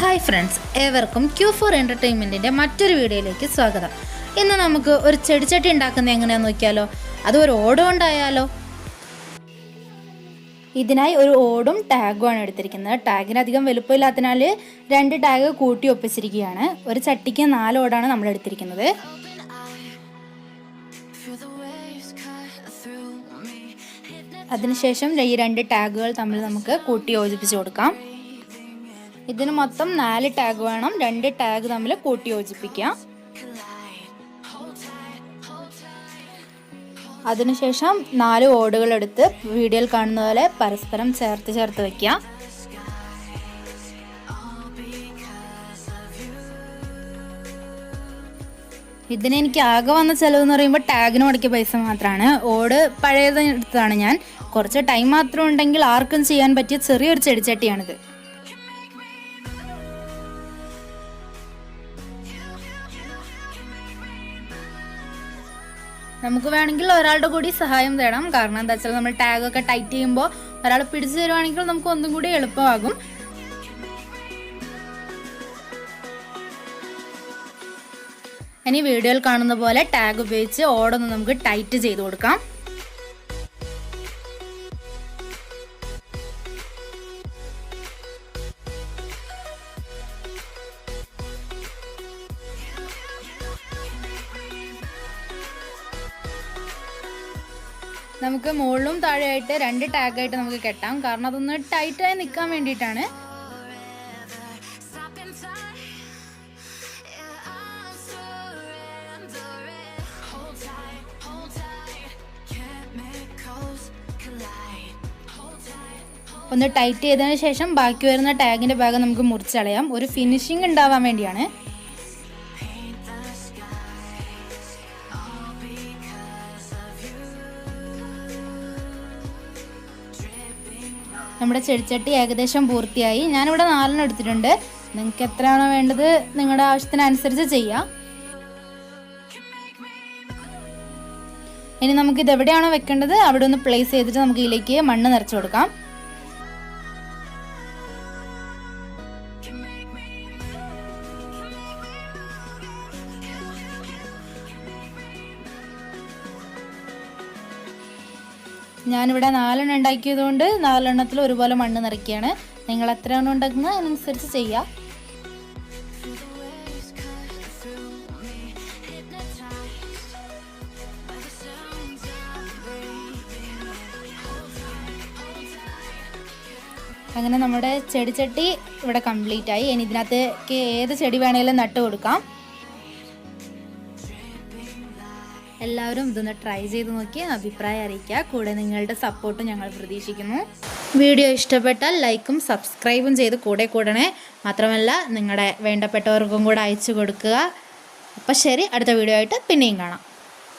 Hi friends ഏവർക്കും Q four എന്റർടൈൻമെന്റിന്റെ മറ്റൊരു വീഡിയോയിലേക്ക് സ്വാഗതം. ഇന്ന് നമുക്ക് ഒരു ചെടിച്ചട്ടി ഉണ്ടാക്കുന്നത് എങ്ങനെയാണെന്ന് നോക്കിയാലോ? അത് ഒരു ഓടം ഉണ്ടായാലോ? ഇതിനായി ഒരു ഓടും ടാഗുമാണ് എടുത്തിരിക്കുന്നത്. ടാഗിനധികം വലുപ്പമില്ലാത്തതിനാൽ രണ്ട് ടാഗ് കൂട്ടി ഒപ്പിച്ചിരിക്കുകയാണ്. ഒരു ചട്ടിക്ക് നാല് ഓടാണ് നമ്മൾ എടുത്തിരിക്കുന്നത്. അതിനുശേഷം ഈ രണ്ട് ടാഗുകൾ തമ്മിൽ നമുക്ക് കൂട്ടി യോജിപ്പിച്ച് കൊടുക്കാം. ഇതിന് മൊത്തം നാല് ടാഗ് വേണം. രണ്ട് ടാഗ് തമ്മിൽ കൂട്ടി യോജിപ്പിക്കാം. അതിനുശേഷം നാല് ഓടുകൾ എടുത്ത് വീഡിയോയിൽ കാണുന്ന പോലെ പരസ്പരം ചേർത്ത് ചേർത്ത് വെക്കാം. ഇതിന് എനിക്ക് ആകെ വന്ന ചിലവ് എന്ന് പറയുമ്പോൾ ടാഗിന് മുടക്കിയ പൈസ മാത്രമാണ് ഓട് പഴയത് എടുത്തതാണ് ഞാൻ. കുറച്ച് ടൈം മാത്രം ഉണ്ടെങ്കിൽ ആർക്കും ചെയ്യാൻ പറ്റിയ ചെറിയൊരു ചെടിച്ചട്ടിയാണിത്. നമുക്ക് വേണമെങ്കിൽ ഒരാളുടെ കൂടി സഹായം തേടാം. കാരണം എന്താ വെച്ചാൽ നമ്മൾ ടാഗ് ഒക്കെ ടൈറ്റ് ചെയ്യുമ്പോൾ ഒരാൾ പിടിച്ചു തരുവാണെങ്കിൽ നമുക്ക് ഒന്നും കൂടി എളുപ്പമാകും. ഇനി വീഡിയോയിൽ കാണുന്ന പോലെ ടാഗ് ഉപയോഗിച്ച് ഓടൊന്ന് നമുക്ക് ടൈറ്റ് ചെയ്ത് കൊടുക്കാം. നമുക്ക് മുകളിലും താഴെയായിട്ട് രണ്ട് ടാഗായിട്ട് നമുക്ക് കെട്ടാം. കാരണം അതൊന്ന് ടൈറ്റായി നിൽക്കാൻ വേണ്ടിയിട്ടാണ്. ഒന്ന് ടൈറ്റ് ചെയ്തതിന് ശേഷം ബാക്കി വരുന്ന ടാഗിന്റെ ഭാഗം നമുക്ക് മുറിച്ചളയാം. ഒരു ഫിനിഷിംഗ് ഉണ്ടാവാൻ വേണ്ടിയാണ്. നമ്മുടെ ചെടിച്ചട്ടി ഏകദേശം പൂർത്തിയായി. ഞാനിവിടെ നാലെണ്ണം എടുത്തിട്ടുണ്ട്. നിങ്ങൾക്ക് എത്രയാണോ വേണ്ടത് നിങ്ങളുടെ ആവശ്യത്തിനനുസരിച്ച് ചെയ്യാം. ഇനി നമുക്കിത് എവിടെയാണോ വെക്കേണ്ടത് അവിടെ ഒന്ന് പ്ലേസ് ചെയ്തിട്ട് നമുക്ക് ഇതിലേക്ക് മണ്ണ് നിറച്ചു കൊടുക്കാം. ഞാനിവിടെ നാലെണ്ണം ഉണ്ടാക്കിയത് കൊണ്ട് നാലെണ്ണത്തിൽ ഒരുപോലെ മണ്ണ് നിറയ്ക്കുകയാണ്. നിങ്ങൾ എത്ര എണ്ണം ഉണ്ടാക്കുന്ന അതിനനുസരിച്ച് ചെയ്യുക അങ്ങനെ നമ്മുടെ ചെടിച്ചട്ടി ഇവിടെ കംപ്ലീറ്റ് ആയി ഇനി ഇതിനകത്തേക്ക് ഏത് ചെടി വേണേലും നട്ട് കൊടുക്കാം. എല്ലാവരും ഇതൊന്ന് ട്രൈ ചെയ്ത് നോക്കി അഭിപ്രായം അറിയിക്കുക. കൂടെ നിങ്ങളുടെ സപ്പോർട്ടും ഞങ്ങൾ പ്രതീക്ഷിക്കുന്നു. വീഡിയോ ഇഷ്ടപ്പെട്ടാൽ ലൈക്കും സബ്സ്ക്രൈബും ചെയ്ത് കൂടെ കൂടണേ. മാത്രമല്ല നിങ്ങളുടെ വേണ്ടപ്പെട്ടവർക്കും കൂടെ അയച്ചു കൊടുക്കുക. അപ്പം ശരി അടുത്ത വീഡിയോ ആയിട്ട് പിന്നെയും കാണാം.